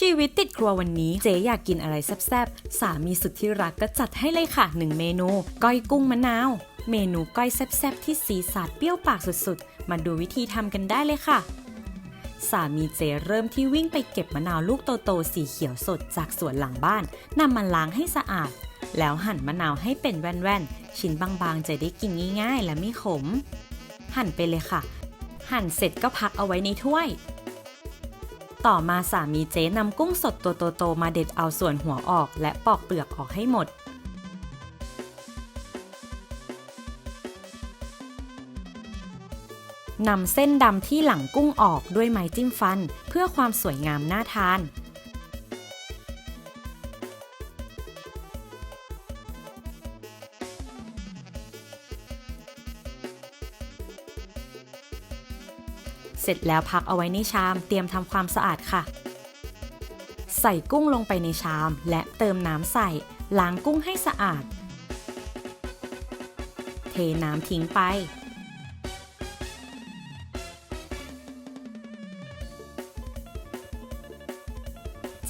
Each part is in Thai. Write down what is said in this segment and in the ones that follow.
ชีวิตติดครัววันนี้เจ๊อยากกินอะไรแซ่บๆ สามีสุดที่รักก็จัดให้เลยค่ะหนึ่งเมนู ก้อยกุ้งมะนาว เมนูก้อยแซ่บๆ ที่สีสันเปรี้ยวปากสุดๆ มาดูวิธีทำกันได้เลยค่ะ สามีเจเริ่มที่วิ่งไปเก็บมะนาวลูกโตๆสีเขียวสดจากสวนหลังบ้านนำมาล้างให้สะอาด แล้วหั่นมะนาวให้เป็นแว่นๆ ชิ้นบางๆ จะได้กินง่าย ๆ และไม่ขม หั่นไปเลยค่ะ หั่นเสร็จก็พักเอาไว้ในถ้วย ต่อมาสามีเจ๊นำกุ้งสดตัวโตๆมาเด็ดเอาส่วนหัวออกและปอกเปลือกออกให้หมด นำเส้นดำที่หลังกุ้งออกด้วยไม้จิ้มฟัน เพื่อความสวยงามน่าทาน เสร็จแล้วพักเอาไว้ในชาม เตรียมทำความสะอาดค่ะ ใส่กุ้งลงไปในชาม และเติมน้ำใส่ ล้างกุ้งให้สะอาด เทน้ำทิ้งไป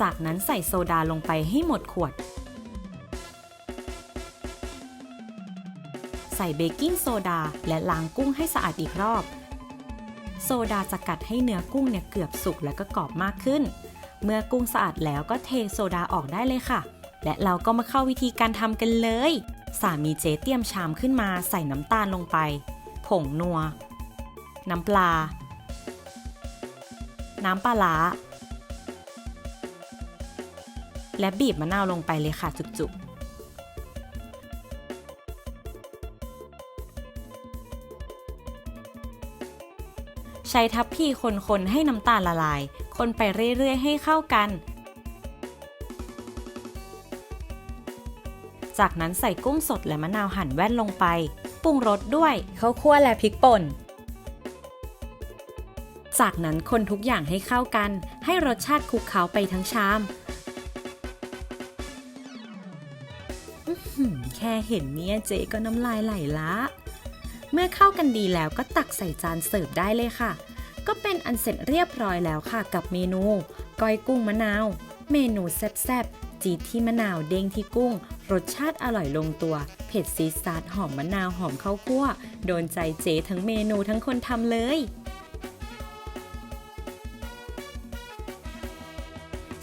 จากนั้นใส่โซดาลงไปให้หมดขวด ใส่เบกกิ้งโซดาและล้างกุ้งให้สะอาดอีกรอบ โซดาจะกัดให้เนื้อกุ้งเนี่ยเกือบสุกและก็กรอบมากขึ้น เมื่อกุ้งสะอาดแล้วก็เทโซดาออกได้เลยค่ะ และเราก็มาเข้าวิธีการทำกันเลย สามีเจ๊เตรียมชามขึ้นมาใส่น้ำตาลลงไป ผงนัว น้ำปลา น้ำปลาร้าและบีบมะนาวลงไปเลยค่ะจุกๆ ใช้ทัพพีคนๆให้น้ำตาลละลาย คนไปเรื่อยๆ ให้เข้ากัน จากนั้นใส่กุ้งสดและมะนาวหั่นแว่นลงไป ปรุงรสด้วยข้าวคั่วและพริกป่น จากนั้นคนทุกอย่างให้เข้ากัน ให้รสชาติคลุกเคล้าไปทั้งชามหืมแค่เห็นเนี่ยเจ๊ก็น้ำลายไหลละ เมื่อเข้ากันดีแล้วก็ตักใส่จานเสิร์ฟได้เลยค่ะ ก็เป็นอันเสร็จเรียบร้อยแล้วค่ะกับเมนู ก้อยกุ้งมะนาว เมนูแซ่บๆ จีที่มะนาวเด้งที่กุ้ง รสชาติอร่อยลงตัว เผ็ดซีดซาดหอมมะนาวหอมข้าวคั่ว โดนใจเจ๊ทั้งเมนูทั้งคนทำเลย